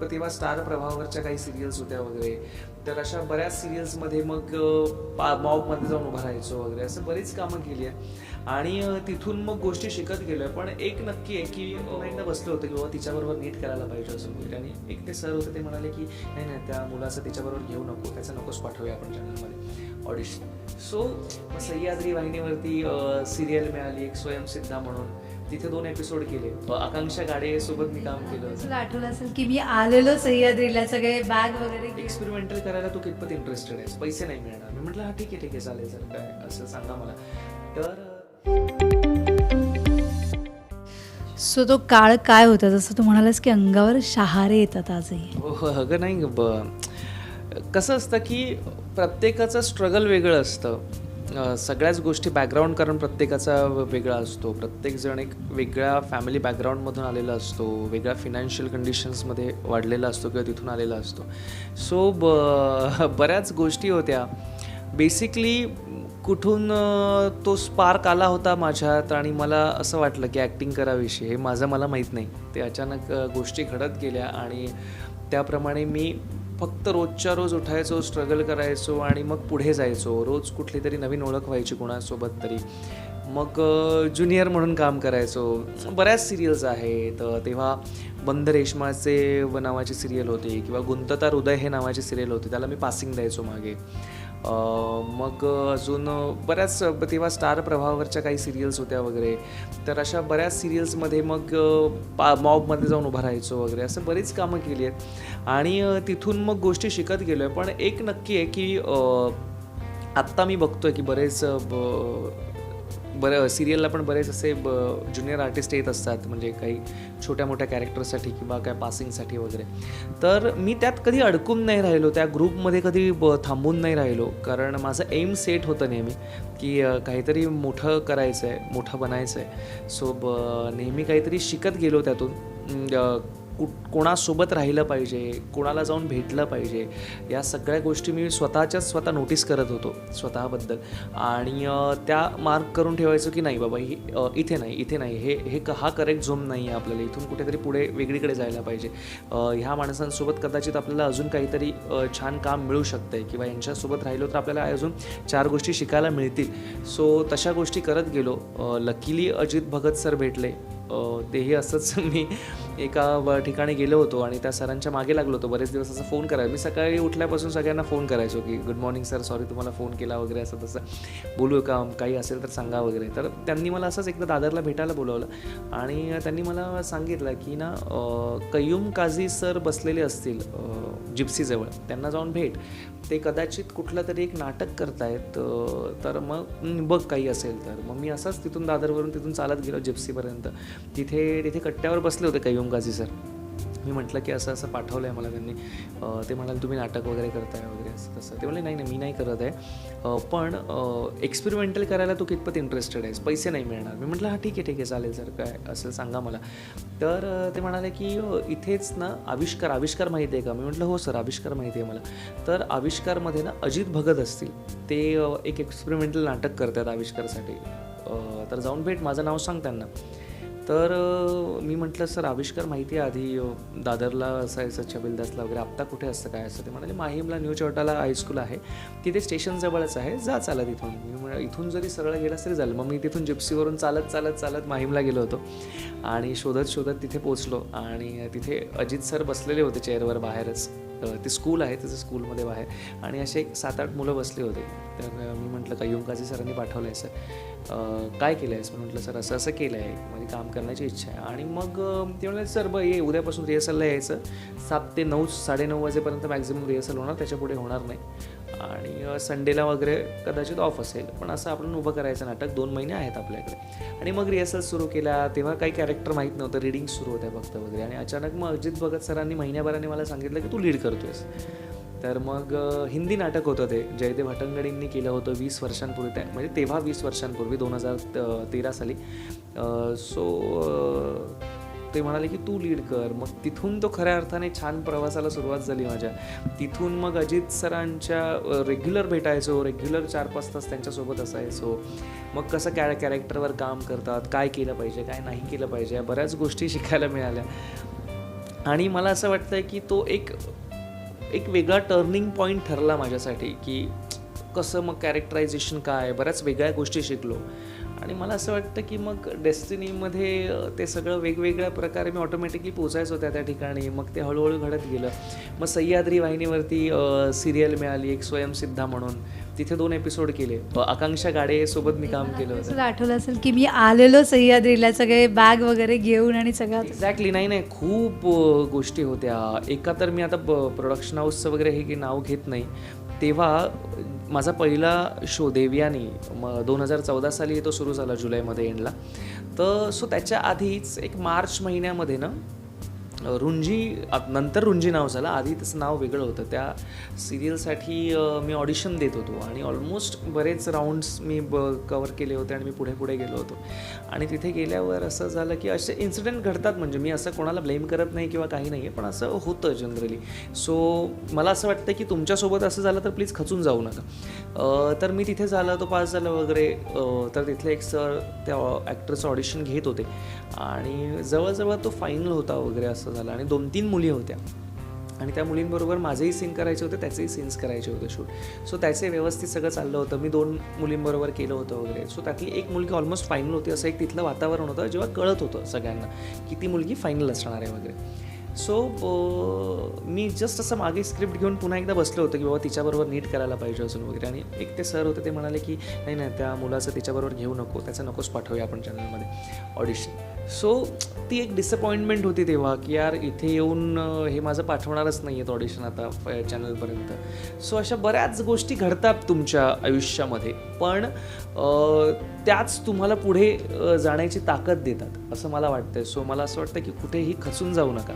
पण तेव्हा स्टार प्रभावावरच्या काही सिरियल्स होत्या वगैरे. तर अशा बऱ्याच सिरियल्समध्ये मग पा मॉबमध्ये जाऊन उभा राहायचो वगैरे. असं बरीच कामं केली आहे. आणि तिथून मग गोष्टी शिकत गेलोय. पण एक नक्की आहे की एकदा बसलो होतं की बाबा तिच्याबरोबर नीट करायला पाहिजे असं वगैरे आणि एक ते सर होते ते म्हणाले की नाही नाही त्या मुलाचं तिच्याबरोबर घेऊ नको. त्याचं नकोच पाठवूया आपण चॅनलमध्ये ऑडिशन सो सह्याद्री वाहिनीवरती सिरियल मिळाली. एक स्वयंसिद्धा म्हणून. तिथे दोन एपिसोड केले. आकांक्षा गाडे सोबत मी काम केलं. तुला आठवलं असेल की मी आलेलो सह्याद्रीला सगळे बॅग वगैरे. एक्सपेरिमेंटल करायला तू कितपत इंटरेस्टेड आहेस? पैसे नाही मिळणार. मी म्हटलं हा ठीक आहे ठीक आहे चालेल सर काय असं सांगा मला. तर सो तो काळ काय होता? जसं तू म्हणालास की अंगावर शहारे येतात आजही. हो हो, अगं नाही कसं असतं की प्रत्येकाचं स्ट्रगल वेगळं असतं. सगळ्याच गोष्टी बॅकग्राऊंड कारण प्रत्येकाचा वेगळा असतो. प्रत्येकजण एक वेगळ्या फॅमिली बॅकग्राऊंडमधून आलेला असतो. वेगळ्या फिनान्शियल कंडिशन्समध्ये वाढलेला असतो किंवा तिथून आलेला असतो. सो ब बऱ्याच गोष्टी होत्या. बेसिकली कुठून तो स्पार्क आला होता माझ्यात आणि मला असं वाटलं की ॲक्टिंग कराविषयी हे माझं मला माहीत नाही. ते अचानक गोष्टी घडत गेल्या आणि त्याप्रमाणे मी फक्त रोजच्या रोज उठायचो स्ट्रगल करायचो आणि मग पुढे जायचो. रोज कुठली तरी नवीन ओळख व्हायची कोणासोबत तरी. मग ज्युनियर म्हणून काम करायचो. बऱ्याच सिरियल्स आहेत. तेव्हा बंद रेशमाचे व नावाची सिरियल होती किंवा गुंतता हृदय हे नावाची सिरियल होती. त्याला मी पासिंग द्यायचो मागे. मग अजून बऱ्याच तेव्हा स्टार प्रभावावरच्या काही सिरियल्स होत्या वगैरे तर अशा बऱ्याच सिरियल्समध्ये मग पा मॉबमध्ये जाऊन उभा राहायचो वगैरे असं बरीच कामं केली आहेत. आणि तिथून मग गोष्टी शिकत गेलो आहे पण एक नक्की आहे की आत्ता मी बघतो आहे की बरेच ब- बरं सिरियलला पण बरेच असे ब ज्युनियर आर्टिस्ट येत असतात म्हणजे काही छोट्या मोठ्या कॅरेक्टरसाठी किंवा काय पासिंगसाठी वगैरे. तर मी त्यात कधी अडकून नाही राहिलो त्या ग्रुपमध्ये कधी ब थांबून नाही राहिलो. कारण माझं एम सेट होतं नेहमी की काहीतरी मोठं करायचं आहे मोठं बनायचं आहे सो ब नेहमी काहीतरी शिकत गेलो त्यातून. कु कोणासोबत राहिलं पाहिजे कोणाला जाऊन भेटलं पाहिजे या सगळ्या गोष्टी मी स्वतःच्याच स्वतः नोटीस करत होतो स्वतःबद्दल. आणि त्या मार्क करून ठेवायचो की नाही बाबा ही इथे नाही इथे नाही हे हे क- हा करेक्ट झोम नाही आहे आपल्याला इथून कुठेतरी पुढे वेगळीकडे जायला पाहिजे. ह्या माणसांसोबत कदाचित आपल्याला अजून काहीतरी छान काम मिळू शकतं आहे किंवा यांच्यासोबत राहिलो तर आपल्याला अजून चार गोष्टी शिकायला मिळतील. सो तशा गोष्टी करत गेलो. लकीली अजित भगत सर भेटले. तेही असंच मी एका व- ठिकाणी गेलो होतो आणि त्या सरांच्या मागे लागलो होतो. बरेच दिवस असं फोन करायला. मी सकाळी उठल्यापासून सगळ्यांना फोन करायचो की गुड मॉर्निंग सर सॉरी तुम्हाला फोन केला वगैरे असं तसं. बोलू का? काही असेल तर सांगा वगैरे. तर त्यांनी मला असंच एकदा दादरला भेटायला बोलवलं आणि त्यांनी मला सांगितलं की ना कयुम कय्यूम काझी सर बसलेले असतील जिप्सीजवळ त्यांना जाऊन भेट. ते कदाचित कुठलं तरी एक नाटक करतायत तर मग बघ काही असेल तर. मग मी असंच तिथून दादरवरून तिथून चालत गेलो जिप्सीपर्यंत. तिथे तिथे कट्ट्यावर बसले होते कय्यूम काझी सर. मी म्हटलं की असं असं पाठवलं आहे मला त्यांनी. ते म्हणाले तुम्ही नाटक वगैरे करताय वगैरे असं तसं. ते म्हणले नाही नाही मी नाही करत आहे. पण एक्सपेरिमेंटल करायला तू कितपत इंटरेस्टेड आहेस? पैसे नाही मिळणार. मी म्हटलं हा ठीक आहे ठीक आहे चालेल सर काय असेल सांगा मला. तर ते म्हणाले की इथेच ना आविष्कार आविष्कार माहिती आहे का? मी म्हटलं हो सर आविष्कार माहिती आहे मला. तर आविष्कारमध्ये ना अजित भगत असतील. ते एक एक्सपेरिमेंटल नाटक करतात आविष्कारसाठी. तर जाऊन भेट माझं नाव सांग त्यांना. तर मी म्हटलं सर आविष्कार माहिती आहे आधी दादरला असायचं छबिलदासला वगैरे. आत्ता कुठे असतं काय असतं? ते म्हणाले माहीमला न्यू चौटाला हायस्कूल आहे. तिथे स्टेशनजवळच आहे. जा चालत इथून. मी म्हण इथून जरी सरळ गेलास तरी झालं मग मी तिथून जिप्सीवरून चालत चालत चालत माहीमला गेलो होतो. आणि शोधत शोधत तिथे पोचलो आणि तिथे अजित सर बसलेले होते चेअरवर बाहेरच. ते स्कूल आहे त्याचं स्कूलमध्ये बाहेर. आणि असे एक सात आठ मुलं बसली होते. तर मी म्हटलं का युंकाजी सरांनी पाठवलं आहे सर. काय केलं आहेस मी म्हटलं सर असं असं केलं आहे माझी काम करण्याची इच्छा आहे. आणि मग ते म्हणाले सर बघ ये उद्यापासून रिहर्सलला यायचं. सात ते नऊ साडेनऊ वाजेपर्यंत मॅक्झिमम रिहर्सल होणार. त्याच्या पुढे होणार नाही. आणि संडेला वगैरे कदाचित ऑफ असेल. पण असं आपण उभं करायचं नाटक. दोन महिने आहेत आपल्याकडे. आणि मग रिहर्सल सुरू केला. तेव्हा काही कॅरेक्टर माहीत नव्हतं. रिडिंग सुरू होत्या फक्त वगैरे. आणि अचानक मग अजित भगत सरांनी महिन्याभराने मला सांगितलं की तू लीड करतोयस. तर मग हिंदी नाटक होतं ते. जयदेव हटंगडींनी केलं होतं वीस वर्षांपूर्वी त्या म्हणजे तेव्हा वीस वर्षांपूर्वी दोन हजार तेरा साली. सो ते म्हणाले की तू लीड कर. मग तिथून तो खऱ्या अर्थाने छान प्रवासाला सुरुवात झाली माझ्या. तिथून मग अजित सरांच्या रेग्युलर भेटायचो. रेग्युलर चार पाच तास त्यांच्यासोबत असायचो. मग कसं कॅ कॅरेक्टरवर काम करतात? काय केलं पाहिजे? काय नाही केलं पाहिजे? बऱ्याच गोष्टी शिकायला मिळाल्या. आणि मला असं वाटतं की तो एक एक वेगळा टर्निंग पॉईंट ठरला माझ्यासाठी की कसं मग कॅरेक्टरायझेशन काय? बऱ्याच वेगळ्या गोष्टी शिकलो. आणि मला असं वाटतं की मग डेस्टिनीमध्ये ते सगळं वेगवेगळ्या प्रकारे मी ऑटोमॅटिकली पोचायचो त्या त्या ठिकाणी. मग ते हळूहळू घडत गेलं. मग सह्याद्री वाहिनीवरती सिरियल मिळाली एक स्वयंसिद्धा म्हणून. तिथे दोन एपिसोड केले. आकांक्षा गाडे सोबत मी काम केलं होतं. तुला आठवलं असेल की मी आलेलो सह्याद्रीला सगळे बॅग वगैरे घेऊन आणि सगळं एक्झॅक्टली नाही नाही. खूप गोष्टी होत्या. एका तर मी आता प्रोडक्शन हाऊसचं वगैरे हे की नाव घेत नाही. तेव्हा माझा पहिला शो देवयानी म दोन हजार चौदा साली तो सुरू झाला जुलैमध्ये एंडला. तर सो त्याच्या आधीच एक मार्च महिन्यामध्ये ना रुंजी नंतर रुंजी नाव झालं. आधी त्याचं नाव वेगळं होतं. त्या सिरियलसाठी मी ऑडिशन देत होतो. आणि ऑलमोस्ट बरेच राऊंड्स मी ब कवर केले होते आणि मी पुढे पुढे गेलो होतो. आणि तिथे गेल्यावर असं झालं की असे इन्सिडेंट घडतात. म्हणजे मी असं कोणाला ब्लेम करत नाही किंवा काही नाही आहे पण असं होतं जनरली सो मला असं वाटतं की तुमच्यासोबत असं झालं तर प्लीज खचून जाऊ नका. तर मी तिथे झालं तो पास झालं वगैरे. तर तिथले एक सर त्या ॲक्टरचं ऑडिशन घेत होते. आणि जवळजवळ तो फायनल होता वगैरे असं झालं. आणि दोन तीन मुली होत्या. आणि त्या मुलींबरोबर माझेही सीन करायचे होते त्याचेही सीन्स करायचे होते शूट सो त्याचे व्यवस्थित सगळं चाललं होतं. मी दोन मुलींबरोबर केलं होतं वगैरे. सो त्यातली एक मुलगी ऑलमोस्ट फायनल होती. असं एक तिथलं वातावरण होतं जेव्हा कळत होतं सगळ्यांना की ती मुलगी फायनल असणार आहे वगैरे. सो मी जस्ट असं मागे स्क्रिप्ट घेऊन पुन्हा एकदा बसलो होतं की बाबा तिच्याबरोबर नीट करायला पाहिजे अजून वगैरे. आणि एक ते सर होते ते म्हणाले की नाही नाही त्या मुलाचं तिच्याबरोबर घेऊ नको. त्याचं नकोच पाठवूया आपण चॅनलमध्ये ऑडिशन सो ती एक डिसअपॉइंटमेंट होती तेव्हा की यार इथे येऊन हे माझं पाठवणारच नाही आहेत ऑडिशन आता चॅनलपर्यंत सो अशा बऱ्याच गोष्टी घडतात तुमच्या आयुष्यामध्ये पण त्याच तुम्हाला पुढे जाण्याची ताकद देतात असं मला वाटतं सो मला असं वाटतं की कुठेही खचून जाऊ नका.